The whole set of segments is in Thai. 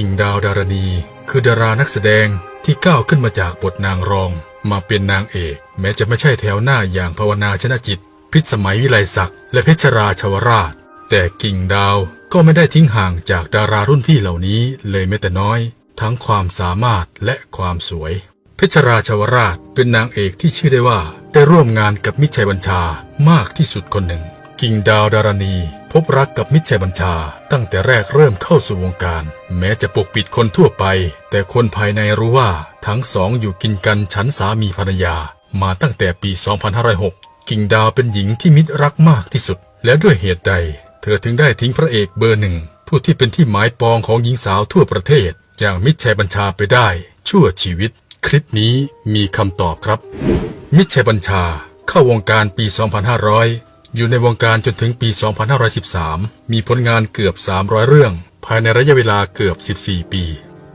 กิ่งดาวดารณี คือดารานักแสดงที่ก้าวขึ้นมาจากบทนางรอง มาเป็นนางเอก แม้จะไม่ใช่แถวหน้าอย่างภาวนาชนะจิต พิษสมัยวิไลศักดิ์และเพชรราชวราช แต่กิ่งดาวก็ไม่ได้ทิ้งห่างจากดารารุ่นพี่เหล่านี้เลยแม้แต่น้อย ทั้งความสามารถและความสวย เพชรราชวราชเป็นนางเอกที่ชื่อได้ว่าได้ร่วมงานกับมิชัยบัญชามากที่สุดคนหนึ่ง กิ่งดาวดารณี พบรักกับมิตรชัยบัญชา ตั้งแต่แรกเริ่มเข้าสู่วงการ แม้จะปกปิดคนทั่วไป แต่คนภายในรู้ว่าทั้งสองอยู่กินกันฉันสามีภรรยา มาตั้งแต่ปี 2506 กิ่งดาวเป็นหญิงที่มิตรรักมากที่สุด และด้วยเหตุใด เธอถึงได้ทิ้งพระเอกเบอร์หนึ่ง ผู้ที่เป็นที่หมายปองของหญิงสาวทั่วประเทศ อย่างมิตรชัยบัญชาไปได้ ชั่วชีวิต คลิปนี้มีคำตอบครับ มิตรชัยบัญชาเข้าวงการปี 2500 อยู่ในวงการจนถึงปี 2513 มีผลงานเกือบ 300 เรื่อง ภายในระยะเวลาเกือบ 14 ปี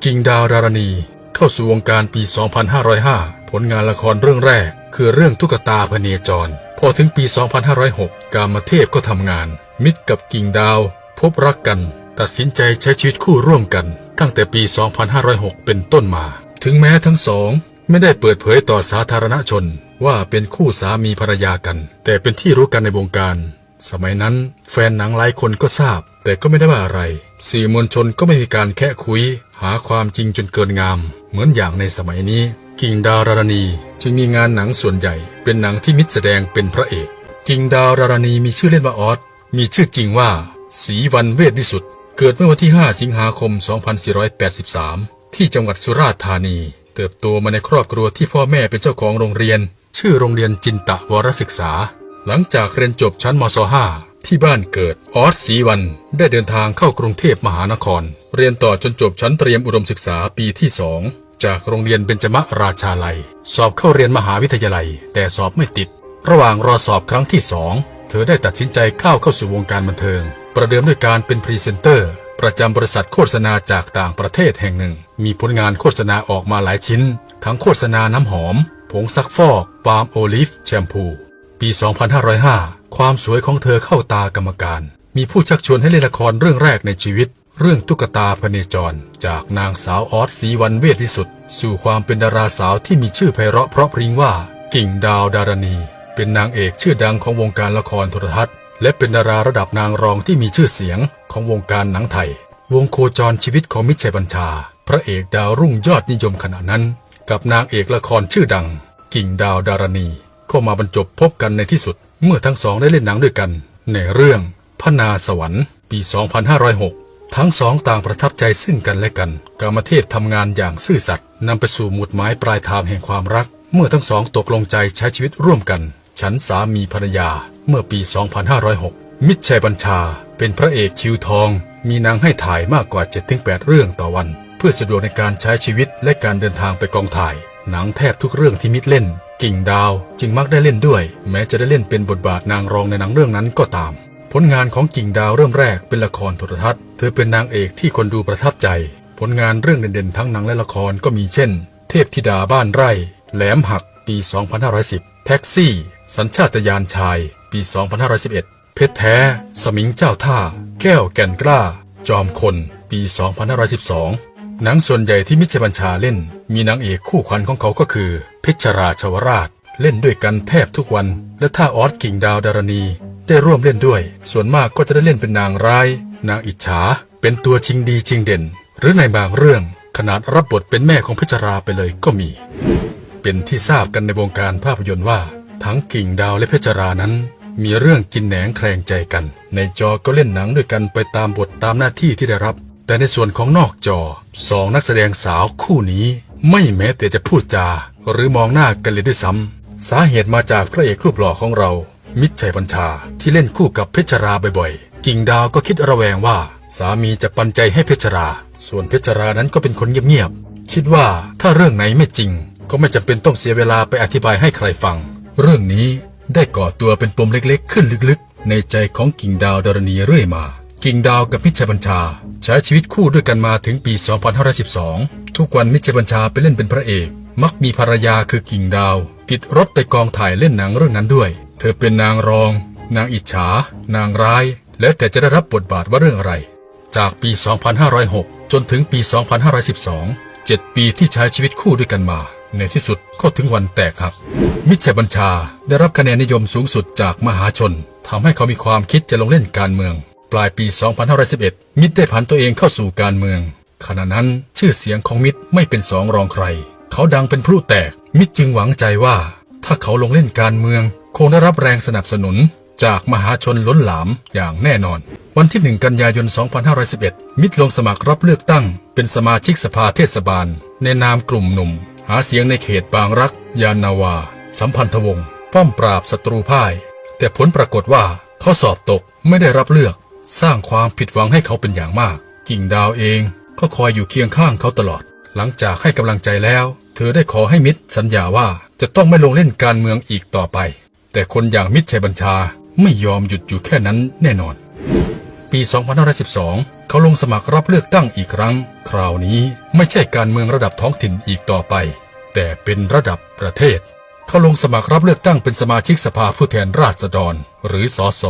กิ่งดาวดารณี เข้าสู่วงการปี 2505 ผลงานละครเรื่องแรก คือเรื่องตุ๊กตาพเนจร พอถึงปี 2506 กามเทพก็ทำงาน มิตรกับกิ่งดาว พบรักกัน ตัดสินใจใช้ชีวิตคู่ร่วมกัน ตั้งแต่ปี 2506 เป็นต้นมา ถึงแม้ทั้งสอง ไม่ได้เปิดเผยต่อสาธารณชนว่าเป็นคู่สามีภรรยากัน แต่เป็นที่รู้กันในวงการ สมัยนั้นแฟนหนังหลายคนก็ทราบ แต่ก็ไม่ได้ว่าอะไรสื่อมวลชนก็ไม่มีการแค่คุย หาความจริงจนเกินงาม เหมือนอย่างในสมัยนี้ กิ่งดาวรารณีจึงมีงานหนังส่วนใหญ่ เป็นหนังที่มิตรแสดงเป็นพระเอก กิ่งดาวรารณีมีชื่อเล่นว่าออสมีชื่อจริงว่าศรีวันเวทวิสุทธ์เกิดเมื่อวันที่ 5 สิงหาคม 2483 ที่จังหวัดสุราษฎร์ธานี เติบโตมาในครอบครัวที่พ่อแม่เป็นเจ้าของโรงเรียน ชื่อโรงเรียนจินตะวรศึกษา หลังจากเรียนจบชั้นมศ 5 ที่บ้านเกิดออสศรีวัน ได้เดินทางเข้ากรุงเทพมหานคร เรียนต่อจนจบชั้นเตรียมอุดมศึกษาปีที่สองจากโรงเรียนเบญจมราชาลัย สอบเข้าเรียนมหาวิทยาลัย แต่สอบไม่ติด ระหว่างรอสอบครั้งที่สองเธอได้ตัดสินใจเข้าเข้าสู่วงการบันเทิง ประเดิมด้วยการเป็นพรีเซนเตอร์ ประจำบริษัทโฆษณาจากต่างประเทศแห่งหนึ่ง มีผลงานโฆษณาออกมาหลายชิ้น ทั้งโฆษณาน้ำหอม ผงซักฟอกปาล์มโอลิฟแชมพู ปี 2505 ความสวยของเธอเข้าตากรรมการ มีผู้ชักชวนให้เล่นละครเรื่องแรกในชีวิต เรื่องตุ๊กตาพเนจร จากนางสาวออสศรีวันเวทวิสุทธ์สู่ความเป็นดาราสาวที่มีชื่อไพเราะเพราะพริ้งว่า กิ่งดาวดารณี เป็นนางเอกชื่อดังของวงการละครโทรทัศน์ และเป็นดาราระดับนางรองที่มีชื่อเสียงของวงการหนังไทย วงโคจรชีวิตของมิชัยบัญชา พระเอกดาวรุ่งยอดนิยมขณะนั้น กับนางเอกละครชื่อดัง กิ่งดาวดารณีก็มาบรรจบพบกันในที่สุด เมื่อทั้งสองได้เล่นหนังด้วยกัน ในเรื่องพนาสวรรค์ ปี 2506 ทั้งสองต่างประทับใจซึ่งกันและกัน กามเทพทำงานอย่างซื่อสัตย์นำไปสู่หมุดหมายปลายทางแห่งความรัก เมื่อทั้งสองตกลงใจใช้ชีวิตร่วมกัน ฉันสามีภรรยาเมื่อปี 2506 มิตรชัยบัญชา เป็นพระเอกคิวทอง มีหนังให้ถ่ายมากกว่า 7-8 เรื่องต่อวัน เพื่อสะดวกในการใช้ชีวิตและการเดินทางไปกองถ่าย หนังแทบทุกเรื่องที่มิตรเล่น กิ่งดาวจึงมักได้เล่นด้วย แม้จะได้เล่นเป็นบทบาทนางรองในหนังเรื่องนั้นก็ตาม ผลงานของกิ่งดาวเริ่มแรกเป็นละครโทรทัศน์ เธอเป็นนางเอกที่คนดูประทับใจ ผลงานเรื่องเด่นๆทั้งหนังและละครก็มีเช่น เทพธิดาบ้านไร่ แหลมหักปี 2510 แท็กซี่สัญชาตญาณชาย ปี 2511 เพชรแท้ สมิงเจ้าท่า แก้วแก่นกล้า จอมคน ปี 2512 หนังส่วนใหญ่ที่มิชบัญชาเล่น มีนางเอกคู่ขวัญของเขาก็คือ เพชรราชวราช เล่นด้วยกันแทบทุกวัน และถ้าออสกิ่งดาวดารณี ได้ร่วมเล่นด้วย ส่วนมากก็จะได้เล่นเป็นนางร้าย นางอิจฉา เป็นตัวชิงดีชิงเด่น หรือในบางเรื่อง ขนาดรับบทเป็นแม่ของเพชรราไปเลยก็มี เป็นที่ทราบกันในวงการภาพยนตร์ว่า ทั้งกิ่งดาวและเพชรรานั้น มีเรื่องกินแหนงแคลงใจกัน ในจอก็เล่นหนังด้วยกันไปตามบทตามหน้าที่ที่ได้รับ แต่ในส่วนของนอกจอสองนักแสดงสาวคู่นี้ ไม่แม้แต่จะพูดจา หรือมองหน้ากันเลยด้วยซ้ำสาเหตุมาจากพระเอกรูปหล่อของเรา มิตรชัยบัญชาที่เล่นคู่กับเพชรราบ่อยๆ กิ่งดาวก็คิดระแวงว่า สามีจะปันใจให้เพชรา ส่วนเพชรรานั้นก็เป็นคนเงียบๆคิดว่าถ้าเรื่องไหนไม่จริงก็ไม่จำเป็นต้องเสียเวลาไปอธิบายให้ใครฟัง เรื่องนี้ได้ก่อตัวเป็นปมเล็กๆ ขึ้นลึกๆ ในใจของกิ่งดาวดารณีเรื่อยมา กิ่งดาวกับมิชัยบัญชา ใช้ชีวิตคู่ด้วยกันมาถึงปี 2512 ทุกวันมิชัยบัญชาไปเล่นเป็นพระเอก มักมีภรรยาคือกิ่งดาว ติดรถไปกองถ่ายเล่นหนังเรื่องนั้นด้วย เธอเป็นนางรอง นางอิจฉา นางร้าย แล้วแต่จะได้รับบทบาทว่าเรื่องอะไร จากปี 2506 จนถึงปี 2512 7 ปีที่ใช้ชีวิตคู่ด้วยกันมา ในที่สุดก็ถึงวันแตกหัก มิตรชัยบัญชาได้รับคะแนนนิยมสูงสุดจากมหาชนทำให้เขามีความคิดจะลงเล่นการเมือง ปลายปี 2511 มิตรได้ผันตัวเองเข้าสู่การเมือง ขณะนั้นชื่อเสียงของมิตรไม่เป็นสองรองใคร เขาดังเป็นพลุแตก มิตรจึงหวังใจว่า ถ้าเขาลงเล่นการเมือง คงได้รับแรงสนับสนุนจากมหาชนล้นหลามอย่างแน่นอน วันที่ 1 กันยายน 2511 มิตรลงสมัครรับเลือกตั้ง เป็นสมาชิกสภาเทศบาล ในนามกลุ่มหนุ่ม หาเสียงในเขตบางรัก ยานาวา สัมพันธวงศ์ป้อมปราบศัตรูพ่าย แต่ผลปรากฏว่าเขาสอบตกไม่ได้รับเลือก สร้างความผิดหวังให้เขาเป็นอย่างมาก กิ่งดาวเองก็คอยอยู่เคียงข้างเขาตลอด หลังจากให้กำลังใจแล้ว เธอได้ขอให้มิตรสัญญาว่าจะต้องไม่ลงเล่นการเมืองอีกต่อไป แต่คนอย่างมิตรชัยบัญชาไม่ยอมหยุดอยู่แค่นั้นแน่นอน ปี 2512 เขาลงสมัครรับเลือกตั้งอีกครั้ง คราวนี้ไม่ใช่การเมืองระดับท้องถิ่นอีกต่อไป แต่เป็นระดับประเทศ เขาลงสมัครรับเลือกตั้งเป็นสมาชิกสภาผู้แทนราษฎร หรือสส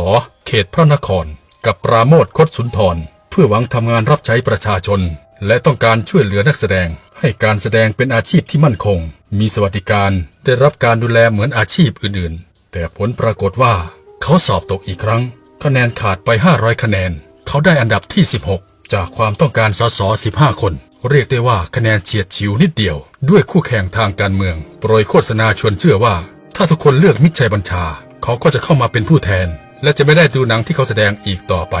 เขตพระนคร กับปราโมทคดสุนทร เพื่อหวังทำงานรับใช้ประชาชน และต้องการช่วยเหลือนักแสดง ให้การแสดงเป็นอาชีพที่มั่นคง มีสวัสดิการได้รับการดูแลเหมือนอาชีพอื่นๆ แต่ผลปรากฏว่า เขาสอบตกอีกครั้ง คะแนนขาดไป 500 คะแนน เขาได้อันดับที่ 16 จากความต้องการสส 15 คน เรียกได้ว่าคะแนนเฉียดฉิวนิดเดียว ด้วยคู่แข่งทางการเมือง โปรยโฆษณาชวนเชื่อว่า ถ้าทุกคนเลือกมิตรชัยบัญชา เขาก็จะเข้ามาเป็นผู้แทน และจะไม่ได้ดูหนังที่เขาแสดงอีกต่อไป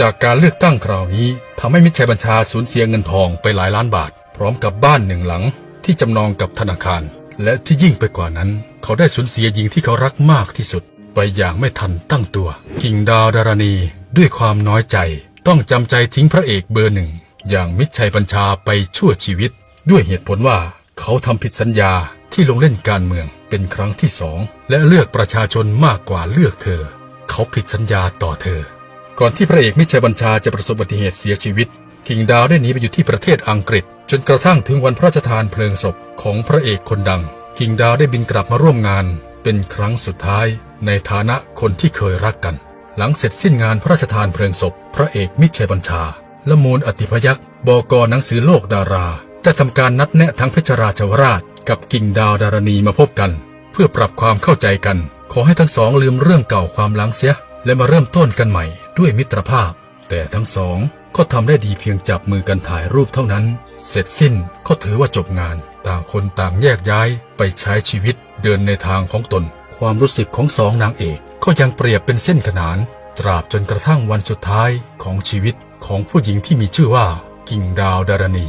จากการเลือกตั้งคราวนี้ทำให้มิตรชัยบัญชาสูญเสียเงินทองไปหลายล้านบาท พร้อมกับบ้านหนึ่งหลัง ที่จำนองกับธนาคาร และที่ยิ่งไปกว่านั้น เขาได้สูญเสียหญิงที่เขารักมากที่สุด ไปอย่างไม่ทันตั้งตัว กิ่งดาวดารณี ด้วยความน้อยใจต้องจำใจทิ้งพระเอกเบอร์หนึ่ง อย่างมิตรชัยบัญชาไปชั่วชีวิต ด้วยเหตุผลว่าเขาทำผิดสัญญาที่ลงเล่นการเมืองเป็นครั้งที่สองและเลือกประชาชนมากกว่าเลือกเธอ เขาผิดสัญญาต่อเธอ ก่อนที่พระเอกมิตรชัยบัญชาจะประสบอุบัติเหตุเสียชีวิตกิงดาวได้หนีไปอยู่ที่ประเทศอังกฤษ จนกระทั่งถึงวันพระราชทานเพลิงศพของพระเอกคนดังกิงดาวได้บินกลับมาร่วมงาน เป็นครั้งสุดท้ายในฐานะคนที่เคยรักกัน หลังเสร็จสิ้นงานพระราชทานเพลิงศพ พระเอกมิตรชัยบัญชา ละมูลอติพยักษ์บกหนังสือโลกดารา ได้ทำการนัดแนะทั้งเพชรราชวราช กับกิ่งดาวดารณีมาพบกัน เพื่อปรับความเข้าใจกัน ขอให้ทั้งสองลืมเรื่องเก่าความหลังเสีย และมาเริ่มต้นกันใหม่ด้วยมิตรภาพ แต่ทั้งสองก็ทำได้ดีเพียงจับมือกันถ่ายรูปเท่านั้น เสร็จสิ้นก็ถือว่าจบงาน ต่างคนต่างแยกย้ายไปใช้ชีวิตเดินในทางของตน ความรู้สึกของสองนางเอกก็ยังเปรียบเป็นเส้นขนาน ตราบจนกระทั่งวันสุดท้ายของชีวิตของผู้หญิงที่มีชื่อว่ากิ่งดาวดารณี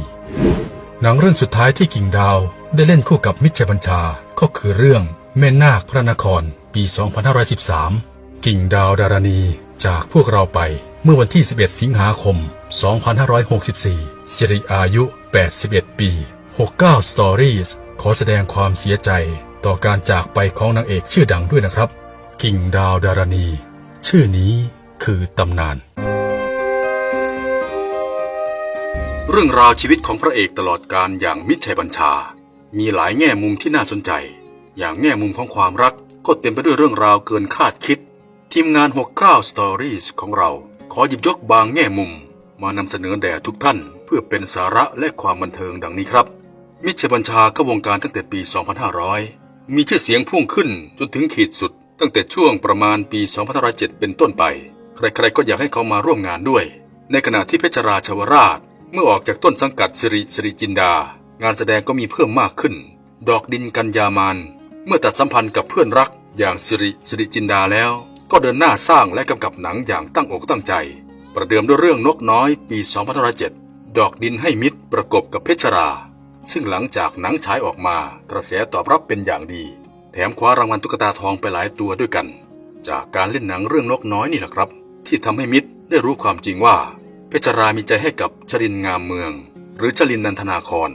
หนังเรื่องสุดท้ายที่กิ่งดาวได้เล่นคู่กับมิตรชัยบัญชาก็คือเรื่องแม่นาคพระนคร ปี 2513 กิ่งดาวดารณีจากพวกเราไปเมื่อวันที่ 11 สิงหาคม 2564 สิริอายุ 81 ปี 69 Stories ขอแสดงความเสียใจ ต่อการจากไปของนางเอกชื่อดังด้วยนะครับ กิ่งดาวดารณี ชื่อนี้คือตำนาน เรื่องราวชีวิตของพระเอกตลอดการอย่างมิตรชัยบัญชา มีหลายแง่มุมที่น่าสนใจ อย่างแง่มุมของความรักก็เต็มไปด้วยเรื่องราวเกินคาดคิด ทีมงาน 69 Stories ของเรา ขอหยิบยกบางแง่มุม มานำเสนอแด่ทุกท่าน เพื่อเป็นสาระและความบันเทิงดังนี้ครับ มิตรชัยบัญชาเข้าวงการตั้งแต่ปี 2500 มีชื่อเสียงพุ่งขึ้นจนถึงขีดสุด ตั้งแต่ช่วงประมาณปี 2507 เป็นต้นไป ใครๆก็อยากให้เขามาร่วมงานด้วย ในขณะที่เพชรราชวราช เมื่อออกจากต้นสังกัดสิริสิริจินดา งานแสดงก็มีเพิ่มมากขึ้น ดอกดินกันยามานเมื่อตัดสัมพันธ์กับเพื่อนรักอย่างสิริสิริจินดาแล้ว ก็เดินหน้าสร้างและกำกับหนังอย่างตั้งอกตั้งใจ ประเดิมด้วยเรื่องนกน้อยปี 2507 ดอกดินให้มิตรประกบกับเพชรรา ซึ่งหลังจากหนังฉายออกมากระแสตอบรับเป็นอย่างดี แถมคว้ารางวัลตุ๊กตาทองไปหลายตัวด้วยกัน จากการเล่นหนังเรื่องนกน้อยนี่แหละครับ ที่ทำให้มิตรได้รู้ความจริงว่า เพชรรามีใจให้กับชรินงามเมือง หรือชลินนันทนาคร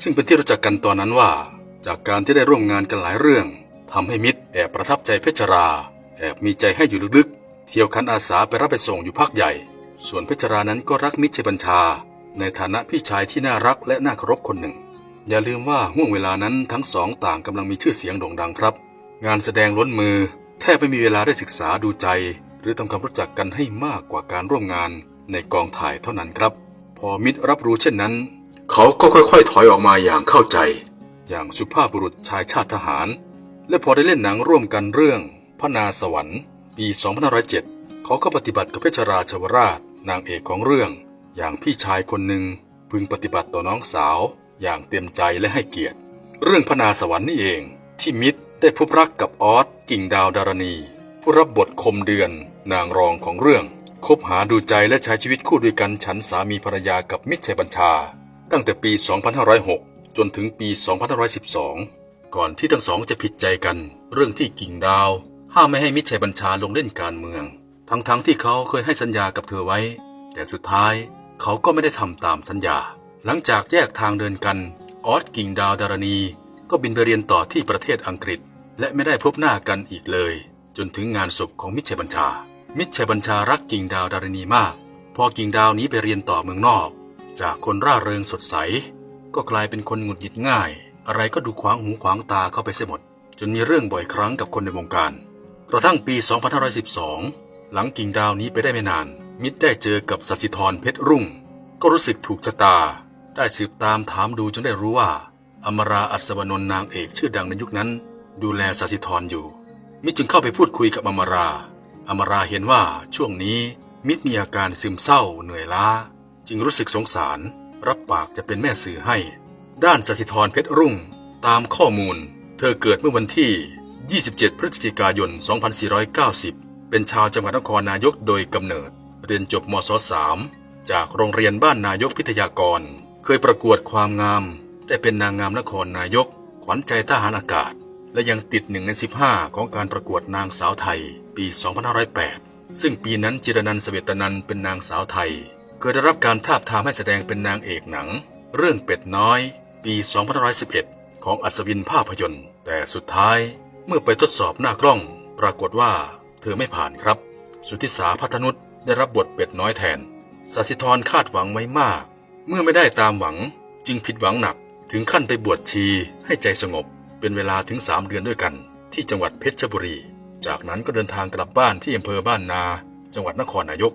ซึ่งเป็นที่รู้จักกันตอนนั้นว่า จากการที่ได้ร่วมงานกันหลายเรื่องทำให้มิตรแอบประทับใจเพชรรา แอบมีใจให้อยู่ลึกๆ เที่ยวคันอาสาไปรับไปส่งอยู่พักใหญ่ ส่วนเพชรรานั้นก็รักมิตรชัยบัญชา ในฐานะพี่ชายที่น่ารักและน่าเคารพคนหนึ่ง อย่าลืมว่าห่วงเวลานั้นทั้งสองต่างกำลังมีชื่อเสียงโด่งดังครับ งานแสดงล้นมือ แทบไม่มีเวลาได้ศึกษาดูใจ หรือทำความรู้จักกันให้มากกว่าการร่วมงานในกองถ่ายเท่านั้นครับ พอมิตรรับรู้เช่นนั้น เขาก็ค่อยๆ ถอยออกมาอย่างเข้าใจ อย่างสุภาพบุรุษชายชาติทหาร และพอได้เล่นหนังร่วมกันเรื่องพระนาสวรรค์ ปี2507เขาก็ปฏิบัติกับเพชรราชวราช นางเอกของเรื่อง อย่างพี่ชายคนหนึ่งพึงปฏิบัติต่อน้องสาว อย่างเต็มใจและให้เกียรติ เรื่องพนาสวรรค์นี่เองที่มิตรได้พบรักกับออสกิ่งดาวดารณี ผู้รับบทคมเดือนนางรองของเรื่อง คบหาดูใจและใช้ชีวิตคู่ด้วยกันฉันสามีภรรยากับมิตรชัยบัญชา ตั้งแต่ปี 2506 จนถึงปี 2512 ก่อนที่ทั้งสองจะผิดใจกัน เรื่องที่กิ่งดาวห้ามไม่ให้มิตรชัยบัญชาลงเล่นการเมือง ทั้งๆทที่เขาเคยให้สัญญากับเธอไว้ แต่สุดท้ายเขาก็ไม่ได้ทำตามสัญญา หลังจากแยกทางเดินกันออสกิ่งดาวดารณี ก็บินไปเรียนต่อที่ประเทศอังกฤษ และไม่ได้พบหน้ากันอีกเลย จนถึงงานศพของมิตรชัยบัญชา มิตรชัยบัญชารักกิ่งดาวดารณีมาก พอกิ่งดาวนี้ไปเรียนต่อเมืองนอก จากคนร่าเริงสดใส ก็กลายเป็นคนหงุดหงิดง่าย อะไรก็ดูขวางหูขวางตาเข้าไปเสียหมด จนมีเรื่องบ่อยครั้งกับคนในวงการกระทั่งปี 2512 หลังกิ่งดาวนี้ไปได้ไม่นาน มิตรได้เจอกับสัสิธรเพชรรุ่ง ก็รู้สึกถูกชะตา ได้สืบตามถามดูจนได้รู้ว่า อมราอัศวนนนางเอกชื่อดังในยุคนั้น ดูแลสัสิธรอยู่ มิจึงเข้าไปพูดคุยกับอมรา อมราเห็นว่าช่วงนี้มิตรมีอาการซึมเศร้าเหนื่อยล้า จึงรู้สึกสงสาร รับปากจะเป็นแม่สื่อให้ ด้านสัสิธรเพชรรุ่ง ตามข้อมูล เธอเกิดเมื่อวันที่ 27 พฤศจิกายน 2490 เป็นชาวจังหวัดนครนายกโดยกำเนิด เรียนจบมศ 3 จากโรงเรียนบ้านนายกพิทยากร เคยประกวดความงาม ได้เป็นนางงามนครนายก ขวัญใจทหารอากาศ และยังติดหนึ่งใน 15 ของการประกวดนางสาวไทย ปี 2508 ซึ่งปีนั้นจิรนันสเวตนันเป็นนางสาวไทย เคยได้รับการทาบทามให้แสดงเป็นนางเอกหนัง เรื่องเป็ดน้อย ปี 2511 ของอัศวินภาพยนตร์ แต่สุดท้ายเมื่อไปทดสอบหน้ากล้อง ปรากฏว่าเธอไม่ผ่านครับ สุทธิสาพัฒนุษได้รับบทเป็ดน้อยแทนสัสิธรคาดหวังไว้มาก เมื่อไม่ได้ตามหวังจึงผิดหวังหนักถึงขั้นไปบวชชีให้ใจสงบ เป็นเวลาถึง3เดือนด้วยกัน ที่จังหวัดเพชรบุรี จากนั้นก็เดินทางกลับบ้านที่อำเภอบ้านนา จังหวัดนครนายก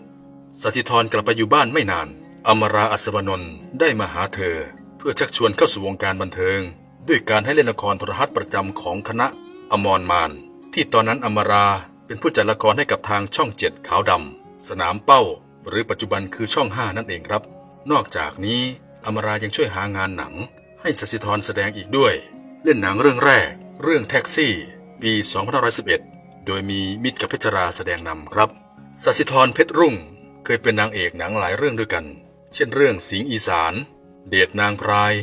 สัสิธรกลับไปอยู่บ้านไม่นาน อมราอัศวนนท์ได้มาหาเธอ เพื่อชักชวนเข้าสู่วงการบันเทิง ด้วยการให้เล่นละครโทรทัศน์ประจำของคณะอมรมาน ที่ตอนนั้นอมราเป็นผู้จัดละครให้กับทางช่องเจ็ดขาวดำสนามเป้า หรือปัจจุบันคือช่อง5นั่นเองครับ นอกจากนี้อมรายังช่วยหางานหนัง ให้สสิธรแสดงอีกด้วย เล่นหนังเรื่องแรก เรื่องแท็กซี่ ปี2511 โดยมีมิตรกับเพชรราแสดงนำครับสสิธรเพชรรุ่ง เคยเป็นนางเอกหนังหลายเรื่องด้วยกัน เช่นเรื่องสิงอีสาน เดชนางพราย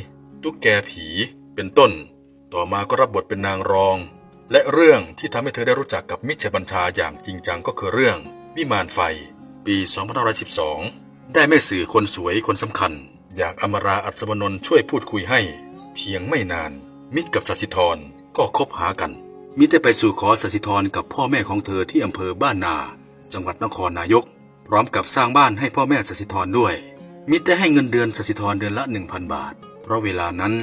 ตุ๊กแกผี เป็นต้น ต่อมาก็รับบทเป็นนางรอง และเรื่องที่ทำให้เธอได้รู้จักกับมิตรบัญชาอย่างจริงจังก็คือเรื่องวิมานไฟ ปี2512 ได้แม่สื่อคนสวยคนสำคัญ อยางอมราอัศวนนท์ช่วยพูดคุยให้ เพียงไม่นาน มิตรกับสัสิธรก็คบหากัน มิตรได้ไปสู่ขอสัสิธรกับพ่อแม่ของเธอที่อำเภอบ้านนา จังหวัดนครนายก พร้อมกับสร้างบ้านให้พ่อแม่สัสิธรด้วย มิตรได้ให้เงินเดือนสัสิธรเดือนละ 1,000 บาท เพราะเวลานั้น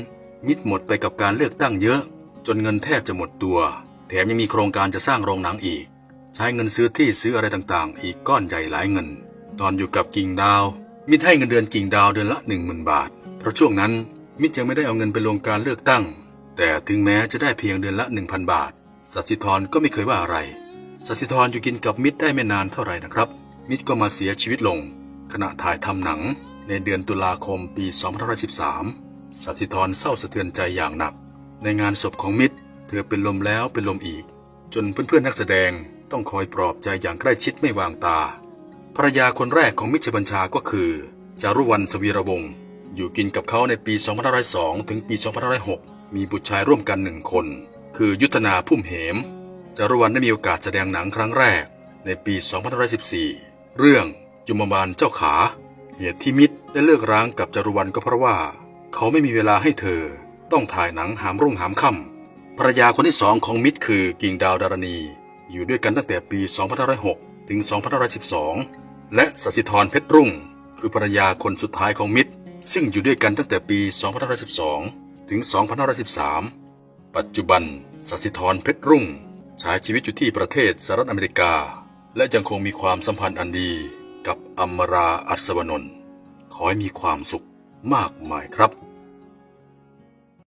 มิตรหมดไปกับการเลือกตั้งเยอะ จนเงินแทบจะหมดตัว แถมยังมีโครงการจะสร้างโรงหนังอีก ใช้เงินซื้อที่ซื้ออะไรต่างๆ อีกก้อนใหญ่หลายเงิน ตอนอยู่กับกิ่งดาว มิตรให้เงินเดือนกิ่งดาวเดือนละ10,000บาท เพราะช่วงนั้นมิตรยังไม่ได้เอาเงินไปลงการเลือกตั้ง แต่ถึงแม้จะได้เพียงเดือนละ1,000บาทสัสิธรก็ไม่เคยว่าอะไรสัสิธรอยู่กินกับมิตรได้ไม่นานเท่าไหร่นะครับ มิตรก็มาเสียชีวิตลง ขณะถ่ายทำหนังในเดือนตุลาคมปี 2513สัสิธรเศร้าสะเทือนใจอย่างหนัก ในงานศพของมิตร เธอเป็นลมแล้วเป็นลมอีก จนเพื่อนๆนักแสดงต้องคอยปลอบใจอย่างใกล้ชิดไม่วางตา ภรรยาคนแรกของมิชบัญชาก็คือ จารุวรรณสวีระวงศ์อยู่กินกับเขาในปี 2502 ถึงปี 2506 มีบุตรชายร่วมกันหนึ่งคน คือยุทธนาพุ่มเหม จารุวรรณได้มีโอกาสแสดงหนังครั้งแรก ในปี 2514 เรื่องจุมบาลเจ้าขา เหตุที่มิตรได้เลิกร้างกับจารุวรรณก็เพราะว่า เขาไม่มีเวลาให้เธอ ต้องถ่ายหนังหามรุ่งหามค่ำภรรยาคนที่สองของมิตรคือกิ่งดาวดารณี อยู่ด้วยกันตั้งแต่ปี 2506 ถึง 2512 และสสิธรเพชรรุ่ง คือภรรยาคนสุดท้ายของมิตร ซึ่งอยู่ด้วยกันตั้งแต่ปี 2512 ถึง 2513 ปัจจุบันสสิธรเพชรรุ่งใช้ชีวิตอยู่ที่ประเทศสหรัฐอเมริกา และยังคงมีความสัมพันธ์อันดีกับอมราอัศวนนท์ขอให้มีความสุขมากมายครับ